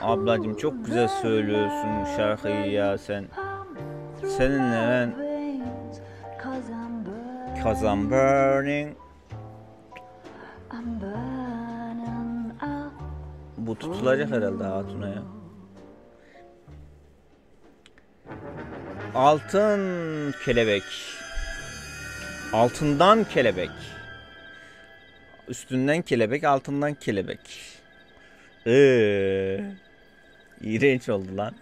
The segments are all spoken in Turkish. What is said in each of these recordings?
Ablacım çok güzel söylüyorsun şarkıyı ya sen. Seninle ben kazan burning. Bu tutulacak herhalde hatuna ya. Altın kelebek. Altından kelebek. Üstünden kelebek, altından kelebek. Ee, iğrenç oldu lan.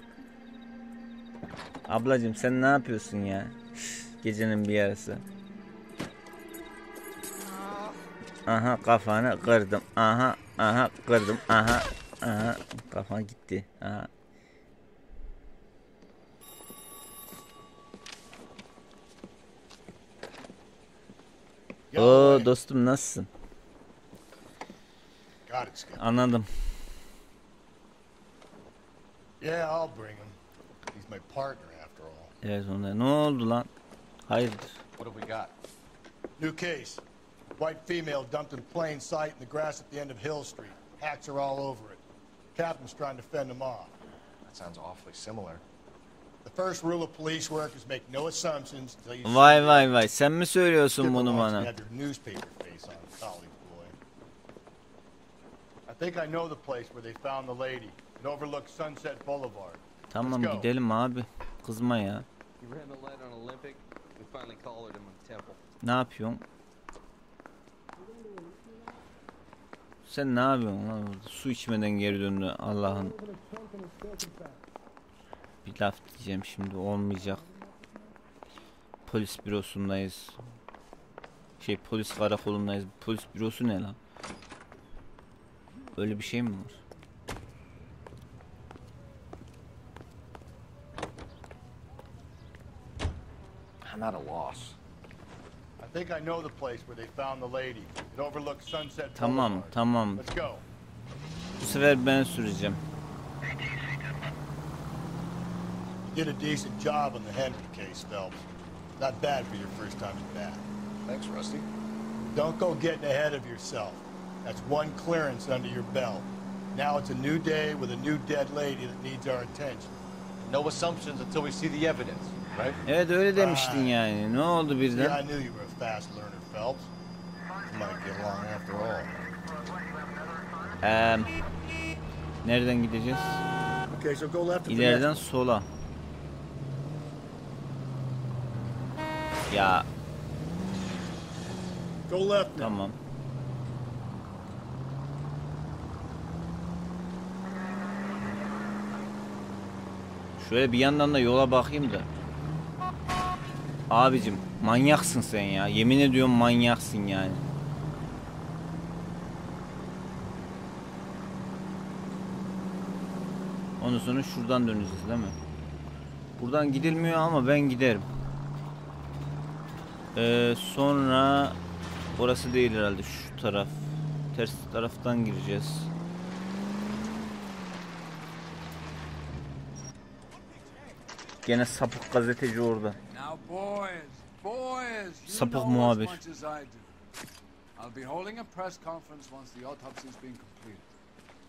Ablacım sen ne yapıyorsun ya? Gecenin bir yarısı. Aha kafanı kırdım. Aha aha kırdım. Aha aha kafan gitti. Aha. Oo dostum nasılsın? Got it, Skip. Anladım. Yeah, I'll bring him. He's my partner after all. Evet onda. Ne oldu lan? Hayırdır? What have we got? New case. White female dumped in plain sight in the grass at the end of Hill Street. Hacks are all over it. Captain's trying to fend them off. That sounds awfully similar. Vay vay vay sen mi söylüyorsun bunu bana? have your newspaper face on, college boy. I think I know the place where they found the lady. It overlooks Sunset Boulevard. Tamam gidelim abi. Kızma ya. Ne yapıyorsun? Sen ne yapıyorsun lan? Su içmeden geri döndü Allah'ın. Bir laf diyeceğim şimdi olmayacak. Polis bürosundayız. Şey polis karakolundayız. Polis bürosu ne lan? Öyle bir şey mi var? I'm at a loss. I think I know the place where they found the lady. It overlooks Sunset Tamam tamam. Bu sefer ben süreceğim. Did a decent job on the Henry case, Phelps. Not bad for your first time at bat. Thanks, Rusty. Don't go getting ahead of yourself. That's one clearance under your belt. Now it's a new day with a new dead lady that needs our attention. No assumptions until we see the evidence, right? Eh, evet öyle demiştin yani. Ne oldu Yeah, I knew you were a fast learner, Phelps. We might get along after all. Eee, nereden gideceğiz? Okay, so go left İleriden sola. Ya Go left now. tamam. Şöyle bir yandan da yola bakayım da. Abicim manyaksın sen ya. Yemin ediyorum manyaksın yani. Ondan sonra şuradan döneceğiz değil mi? Buradan gidilmiyor ama ben giderim. Ee, sonra orası değil herhalde şu taraf. Ters taraftan gireceğiz. Gene sapık gazeteci orada. Sapık muhabir.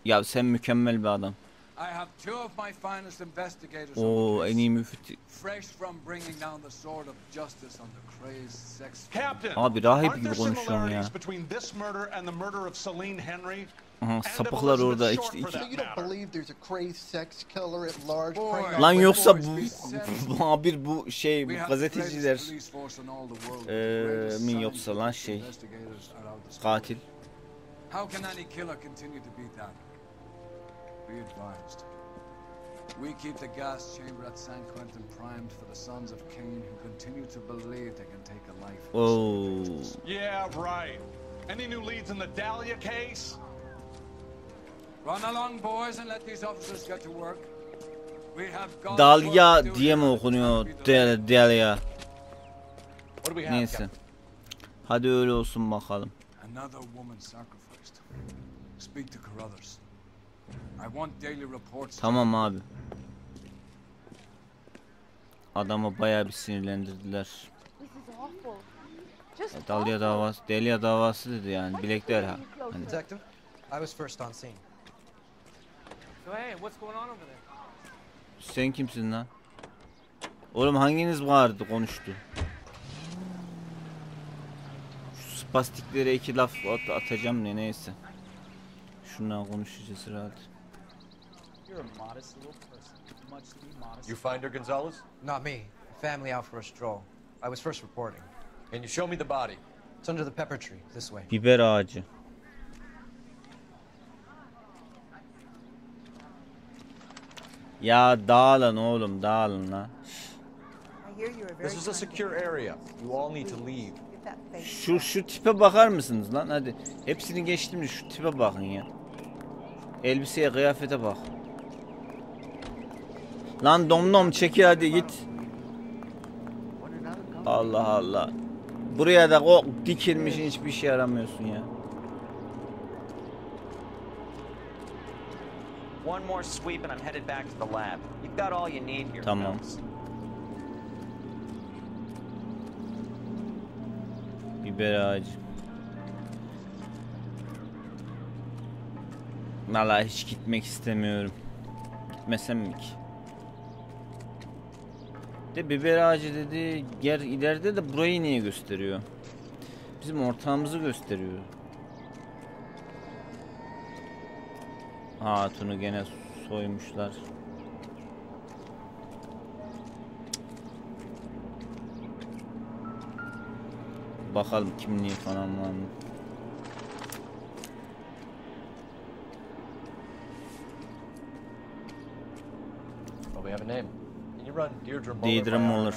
Ya sen mükemmel bir adam. I have two of my finest investigators Oo on the en iyi müfti. fresh from bringing down the sword of justice on the crazed sex. Captain, Abi rahip gibi there konuşuyorsun ya. Aha, sapıklar orada. İki, iki. Lan yoksa bu, bu muhabir bu şey bu gazeteciler greatest police force in all the world, Eee, the greatest mi yoksa lan şey, katil. How can any killer continue to beat that? Be advised. We keep the gas chamber at San Quentin primed for the sons of Cain who continue to believe they can take a life. same Yeah, right. Any new leads in the Dahlia case? Run along, boys, and let these officers get to work. We have got do diye mi okunuyor? Have? Neyse. Hadi öyle olsun bakalım. Another woman sacrificed. Speak to Carruthers. Tamam abi. Adamı bayağı bir sinirlendirdiler. This is awful. Just E, Dalya davası, Delia davası dedi yani bilekler ha. Hani Detective, I was first on scene. So hey, what's going on over there? sen kimsin lan? Oğlum hanginiz vardı konuştu? Şu spastiklere iki laf at- atacağım ne neyse. Şundan konuşacağız herhalde. You're a modest little person. Much to be modest. You find her, Gonzalez? Not me. Family out for a stroll. I was first reporting. Can you show me the body? It's under the pepper tree, this way. Biber ağacı. Ya dağılın oğlum dağılın lan. This is a secure area. You all need to leave. Şu şu tipe bakar mısınız lan hadi. Hepsini geçtim de şu tipe bakın ya. Elbiseye kıyafete bak. Lan domdom çekil hadi git. Allah Allah. Buraya da o dikilmiş hiçbir şey yaramıyorsun ya. One more sweep and I'm headed back to the lab. You've got all you need here. Tamam. Biber ağacı. Valla hiç gitmek istemiyorum. Gitmesem mi ki? De biber ağacı dedi yer ileride de burayı niye gösteriyor? Bizim ortağımızı gösteriyor. Hatun'u gene soymuşlar. Bakalım kimliği falan var mı? Oh, we have a name. Can you run Deirdre Muller?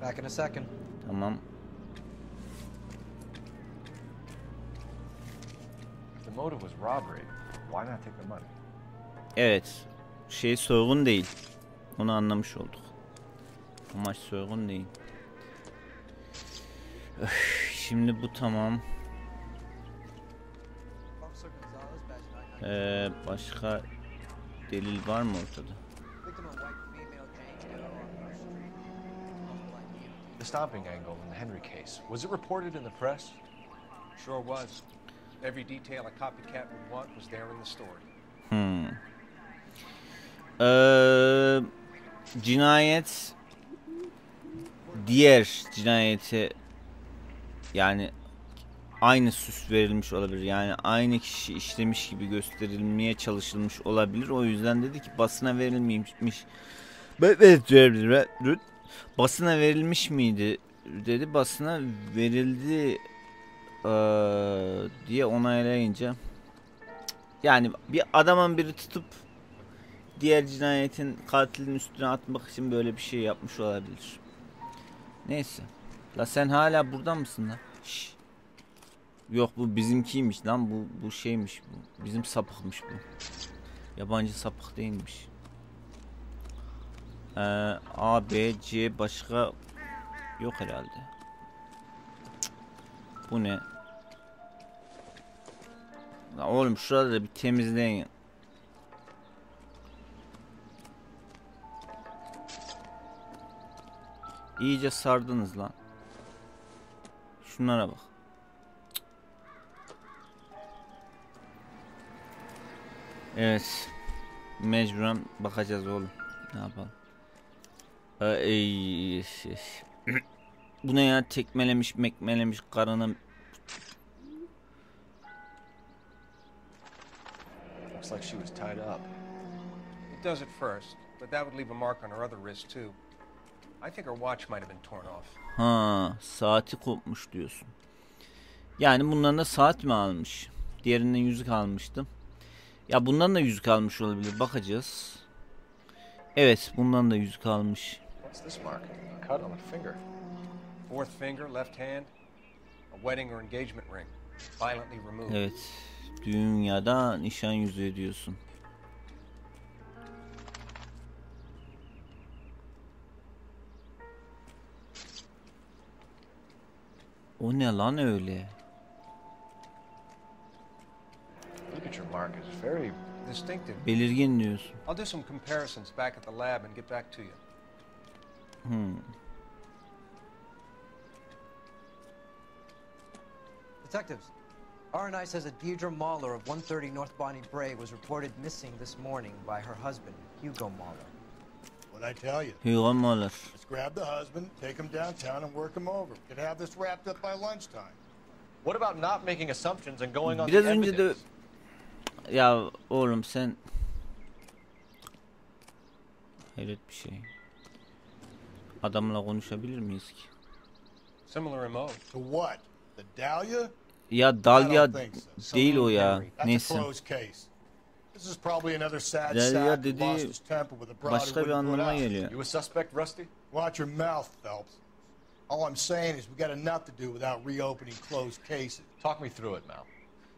Back in a second. Tamam. The motive was robbery, why not take the money? Evet. Şey soygun değil. Onu anlamış olduk. Amaç soygun değil. Öf, şimdi bu tamam. Officer Gonzalez, badge 99. Ee, başka delil var mı ortada? The stomping angle in the Henry case. Was it reported in the press? Sure was. Every detail a copycat would want was there in the story. Hmm. Ee, cinayet diğer cinayete yani aynı süs verilmiş olabilir. Yani aynı kişi işlemiş gibi gösterilmeye çalışılmış olabilir. O yüzden dedi ki basına verilmemiş. Basına verilmiş miydi? Dedi basına verildi eee, diye onaylayınca yani bir adamın biri tutup diğer cinayetin katilin üstüne atmak için böyle bir şey yapmış olabilir. Neyse. La sen hala burada mısın lan? Şş. Yok bu bizimkiymiş lan bu bu şeymiş bu. Bizim sapıkmış bu. Yabancı sapık değilmiş. Ee, A, B, C başka yok herhalde. Bu ne? Lan oğlum şurada da bir temizleyin. İyice sardınız lan. Şunlara bak. Evet. Mecburen bakacağız oğlum. Ne yapalım? Ay, şey. Bu ne ya tekmelemiş mekmelemiş karını Looks like she was tied up. It does at first, but that would leave a mark on her other wrist too. I think her watch might have been torn off. Ha, saati kopmuş diyorsun. Yani bundan da saat mi almış? Diğerinden yüzük almıştım. Ya bundan da yüzük almış olabilir. Bakacağız. Evet, bundan da yüzük almış. What's this mark? Cut on the finger. Fourth finger, left hand, a wedding or engagement ring, violently removed. Evet. Düğün ya da nişan yüzüğü diyorsun. O ne lan öyle? Signature mark is very Distinctive. Belirgin diyorsun. I'll do some comparisons back at the lab and get back to you. Hmm. Detectives, R&I says that Deidre Mahler of 130 North Bonnie Bray was reported missing this morning by her husband, Hugo Mahler. What'd I tell you? Hugo Mahler. Let's grab the husband, take him downtown, and work him over. We could have this wrapped up by lunchtime. What about not making assumptions and going on Biraz the önce de evidence? ya oğlum sen hayret bir şey. Adamla konuşabilir miyiz ki? Similar MO. To what? The Dahlia? Ya I Dalya don't so. değil o ya. Neyse. a closed case. This is probably another sad Dahlia sack who dediği lost his temper with a broad who Başka bir anlama geliyor. You a suspect, Rusty? Watch your mouth, Phelps. All I'm saying is we got enough to do without reopening closed cases. Talk me through it, Mal.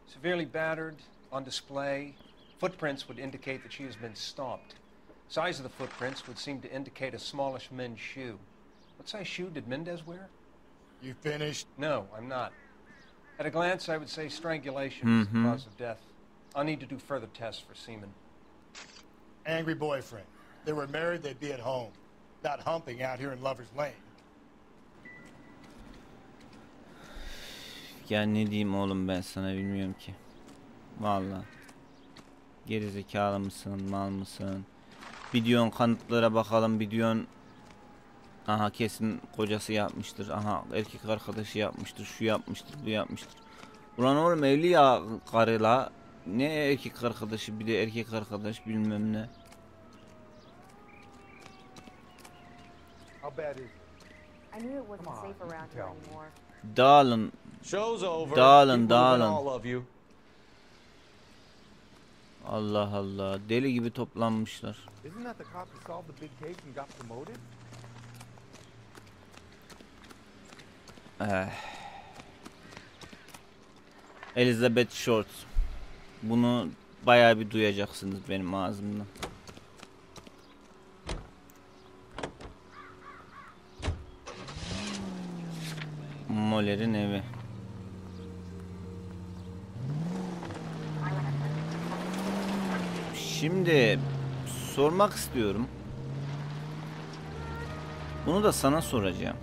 Severely battered, on display. Footprints would indicate that she has been stomped. Size of the footprints would seem to indicate a smallish men's shoe. What size shoe did Mendez wear? You finished? No, I'm not. At a glance, I would say strangulation is the Mhm. cause of death. I'll need to do further tests for semen. Angry boyfriend. They were married, they'd be at home. Not humping out here in Lover's Lane. Ya ne diyeyim oğlum ben sana bilmiyorum ki. Vallahi. Geri zekalı mısın, mal mısın? Bir diyorsun kanıtlara bakalım, bir diyorsun aha kesin kocası yapmıştır, aha erkek arkadaşı yapmıştır, şu yapmıştır, bu yapmıştır. Ulan oğlum evli ya karıyla ne erkek arkadaşı bir de erkek arkadaş bilmem ne. How bad is Allah Allah deli gibi toplanmışlar. Eh. Elizabeth Short. Bunu bayağı bir duyacaksınız benim ağzımdan. Moller'in evi. Şimdi sormak istiyorum. Bunu da sana soracağım.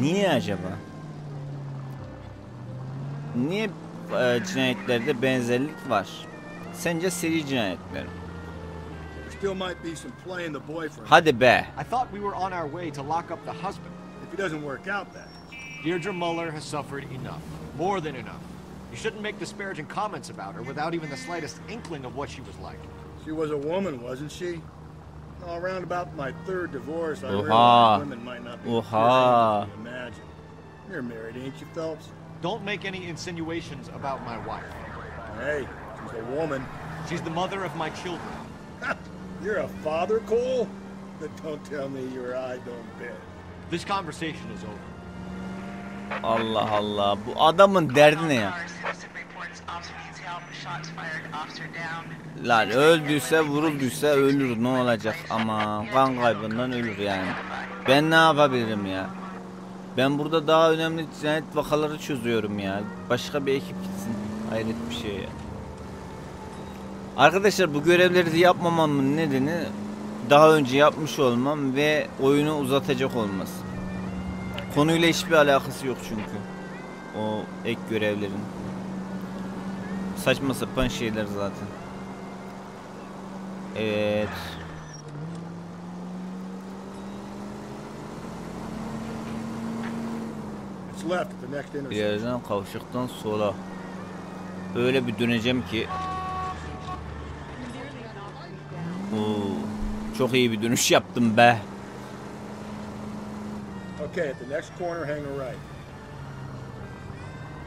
Niye acaba? Niye e, cinayetlerde benzerlik var? Sence seri cinayetler. Hadi be. I thought we were on our way to lock up the husband. If he doesn't work out, that. Deirdre Muller has suffered enough. More than enough. You shouldn't make disparaging comments about her without even the slightest inkling of what she was like. She was a woman, wasn't she? Well, around about my third divorce, I Oha. realized women might not be as Oha. pure as you imagine. You're married, ain't you, Phelps? Don't make any insinuations about my wife. Hey, she's a woman. She's the mother of my children. You're a father, Cole? But don't tell me your eye don't bend. This conversation is over. Allah Allah. Bu adamın derdi ne ya? Lan öldüyse vurulduysa ölür ne olacak ama kan kaybından ölür yani. Ben ne yapabilirim ya? Ben burada daha önemli cinayet vakaları çözüyorum ya. Başka bir ekip gitsin. Hayret bir şey ya. Arkadaşlar bu görevleri yapmamamın nedeni daha önce yapmış olmam ve oyunu uzatacak olması. Konuyla hiçbir alakası yok çünkü. O ek görevlerin. Saçma sapan şeyler zaten. Evet. Bir yerden kavşaktan sola. Öyle bir döneceğim ki. Oo, çok iyi bir dönüş yaptım be. Okay, at the next corner, hang a right.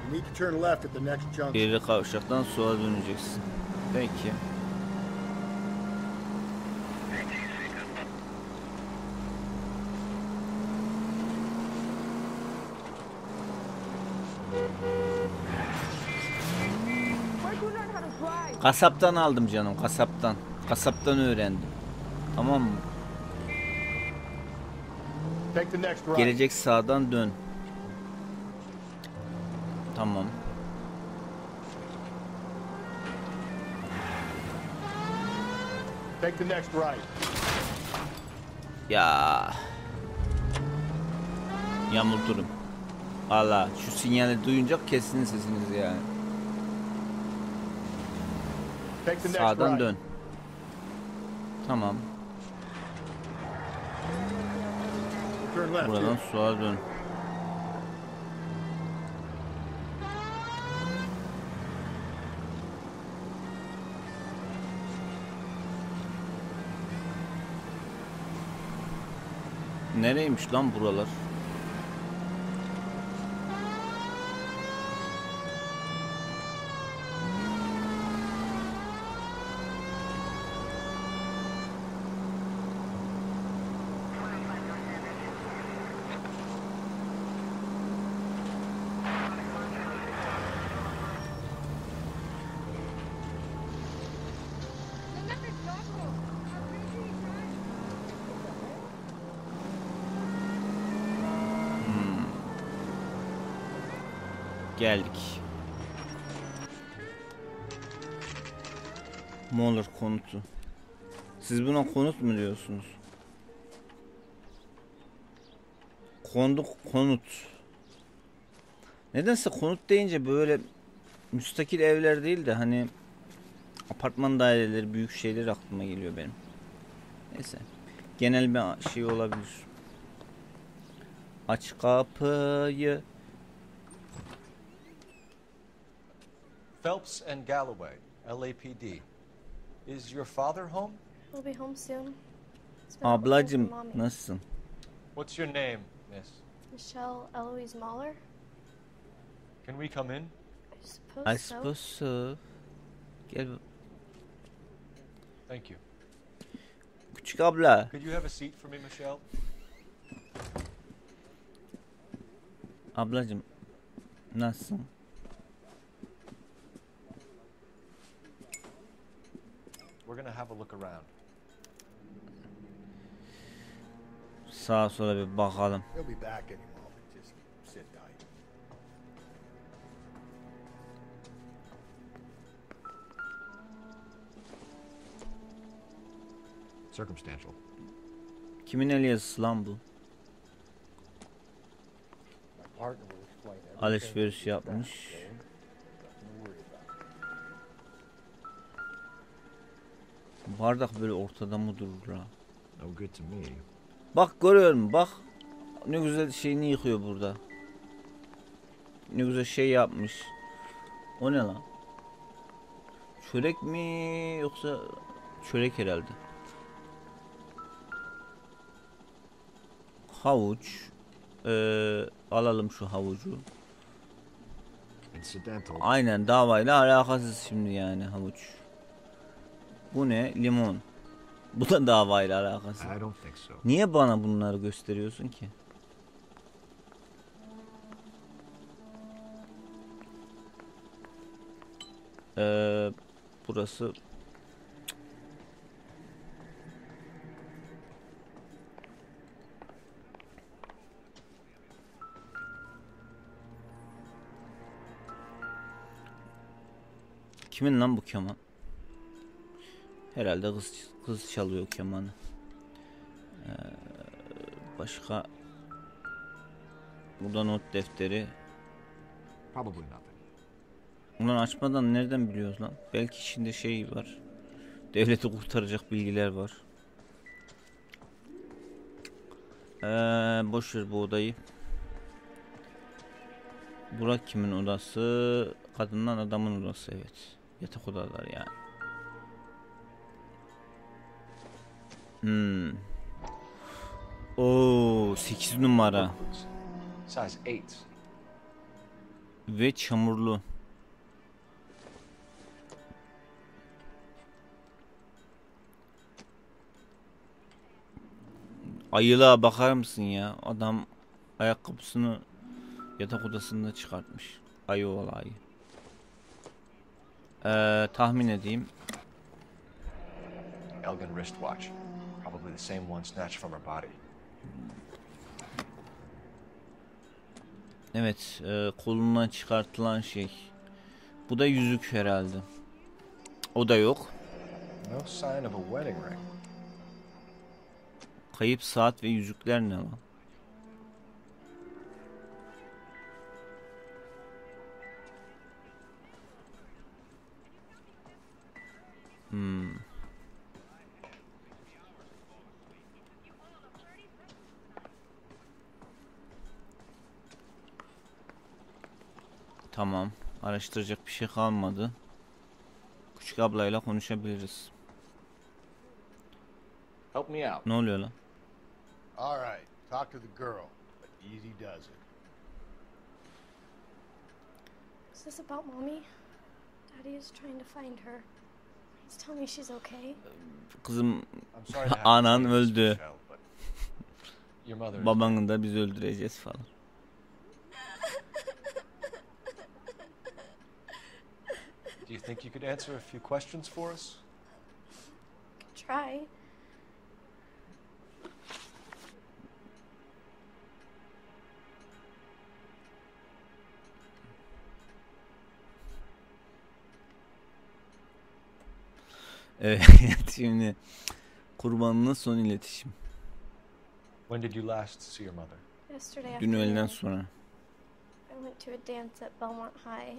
You need to turn left at the next junction. Bir kavşaktan sola döneceksin. Peki. Kasaptan aldım canım, kasaptan. Kasaptan öğrendim. Tamam mı? Gelecek sağdan dön. Tamam. Take the next right. Ya. Yamulturum. Allah şu sinyali duyunca kesin sesiniz yani. Sağdan dön. Tamam. Buradan here. dön. Nereymiş lan buralar? Hmm. Geldik. Moller konutu. Siz buna konut mu diyorsunuz? Konduk konut. Nedense konut deyince böyle müstakil evler değil de hani apartman daireleri, büyük şeyler aklıma geliyor benim. Neyse. Genel bir şey olabilir. Aç kapıyı. Phelps and Galloway, LAPD. Is your father home? We'll be home soon. It's been a while Ablacım nasılsın? What's your name, miss? Michelle Eloise Mahler? Can we come in? I suppose I so. suppose so. Gel Thank you. küçük abla. Could you have a seat for me, Michelle? Ablacım nasılsın? Gonna have a look around. Sağa sola bir bakalım. He'll be back any moment. Just sit tight. Circumstantial. Kimin el yazısı lan bu? Alışveriş yapmış. Bardak böyle ortada mı durur me. Bak görüyor musun? Bak ne güzel şeyini yıkıyor burada. Ne güzel şey yapmış. O ne lan? Çörek mi yoksa çörek herhalde. Havuç. Ee, alalım şu havucu. Aynen davayla alakasız şimdi yani havuç. Bu ne? Limon. Bu da davayla think so. Niye bana bunları gösteriyorsun ki? Ee, burası Kimin lan bu keman? Herhalde kız kız çalıyor kemanı. Ee, başka Burada not defteri. Ulan açmadan nereden biliyoruz lan? Belki içinde şey var. Devleti kurtaracak bilgiler var. Ee, boş ver bu odayı. Burak kimin odası? Kadından adamın odası evet. Yatak odalar yani. Hmm. Oo 8 numara Boots. Size 8. ve çamurlu. Ayılığa bakar mısın ya? Adam ayakkabısını yatak odasında çıkartmış. Ayı olayı. Ee, tahmin edeyim. Elgin wristwatch the same one snatched from her body. Evet, e, kolundan çıkartılan şey. Bu da yüzük herhalde. O da yok. No sign of a wedding ring. Kayıp saat ve yüzükler ne lan? Hmm. Tamam. Araştıracak bir şey kalmadı. Küçük ablayla konuşabiliriz. Help me out. Ne oluyor lan? All right, talk to the girl, but easy does it. Is this about mommy? Daddy is trying to find her. He's telling me she's okay. Kızım anan öldü. Babanı da biz öldüreceğiz falan. Do you think you could answer a few questions for us? Try. Evet şimdi kurbanına son iletişim. When did you last see your mother? Yesterday Dün öğleden sonra. I went to a dance at Belmont High.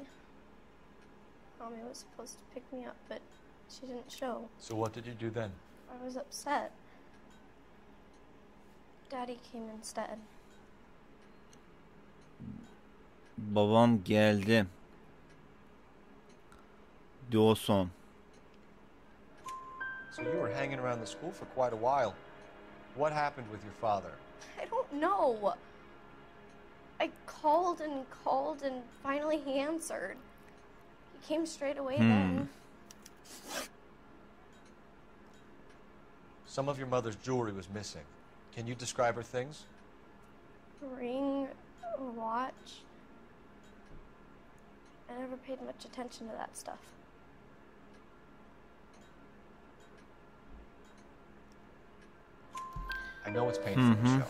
Mommy was supposed to pick me up, but she didn't show. So what did you do then? I was upset. Daddy came instead. Babam geldi. Dawson. So you were hanging around the school for quite a while. What happened with your father? I don't know. I called and called, and finally he answered. He came straight away then. Some of your mother's jewelry was missing. Can you describe her things? Ring, watch. I never paid much attention to that stuff. I know it's painful, Mhm. Michelle.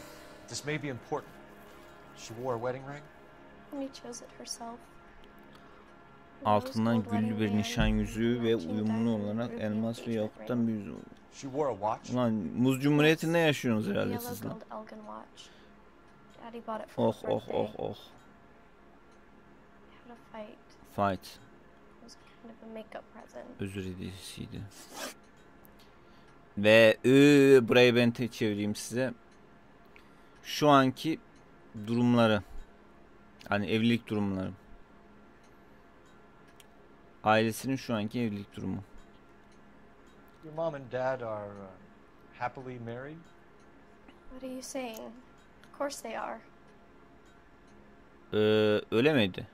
This may be important. She wore a wedding ring? Mommy chose it herself. Altından güllü bir nişan yüzüğü ve uyumlu olarak elmas ve yakuttan bir yüzüğü. Ulan muz cumhuriyetinde yaşıyorsunuz herhalde siz lan. Oh oh oh oh. A fight. Özür hediyesiydi. Ve ıı, burayı ben tek çevireyim size. Şu anki durumları. Hani evlilik durumları. Ailesinin şu anki evlilik durumu. Your mom and dad are uh, happily married? What are you saying? Of course they are. Ee, öyle miydi?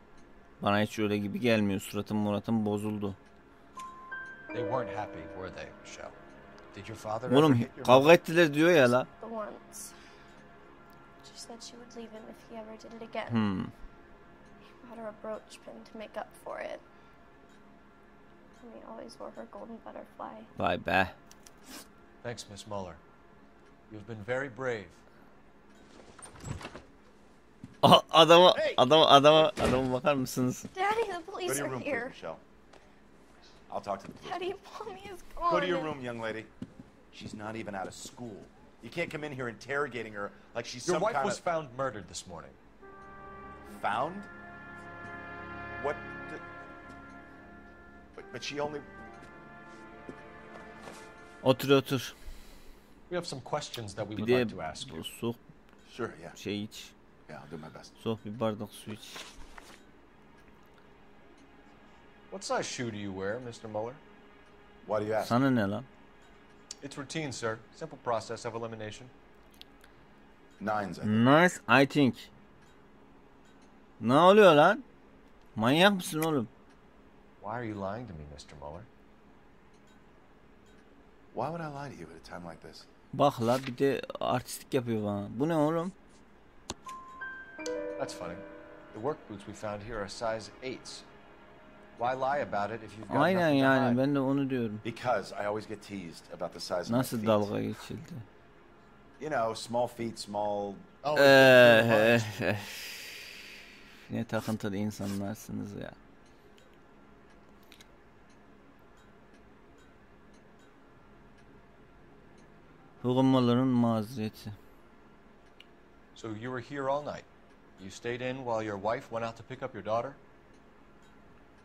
Bana hiç öyle gibi gelmiyor. Suratım muratım bozuldu. They weren't happy, were they, Michelle? Did your father ever Oğlum your kavga mother? ettiler diyor ya la. She said she would leave him if he ever did it again. Hmm. He bought her a brooch pin to make up for it. And he always wore her golden butterfly. Vay be. Thanks, Miss Muller. You've been very brave. Aha, adama, adama, adama, adama bakar mısınız? Daddy, the Go police to your are room, please, here. Michelle. I'll talk to the police. Daddy, mommy is gone. Go to your room, young lady. She's not even out of school. You can't come in here interrogating her like she's Your some wife was found murdered this morning. found. What? The... But, but she only. Otur otur. We have some questions that we Bir would de like to ask you. su Sure, yeah. şey iç. Yeah, I'll do my best. Soğuk bir bardak su iç. What size shoe do you wear, Mr. Muller? Why do you ask? Sana ne lan? It's routine, sir. Simple process of elimination. Nines, I think. Nice I think. Ne oluyor lan? Manyak mısın oğlum? Why are you lying to me, Mr. Muller? Why would I lie to you at a time like this? Bak la bir de artistlik yapıyor bana. Bu ne oğlum? That's funny. The work boots we found here are size 8s. Why lie about it if you've got Aynen nothing to yani hide? ben de onu diyorum. Because I always get teased about the size of Nasıl my feet. dalga geçildi? You know, small feet, small. Oh, Eh, eh, eh. ne takıntılı insanlarsınız ya. Hurmaların mazereti. So you were here all night. You stayed in while your wife went out to pick up your daughter?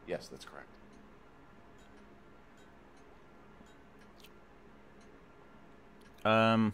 Yes, that's correct. Ehm,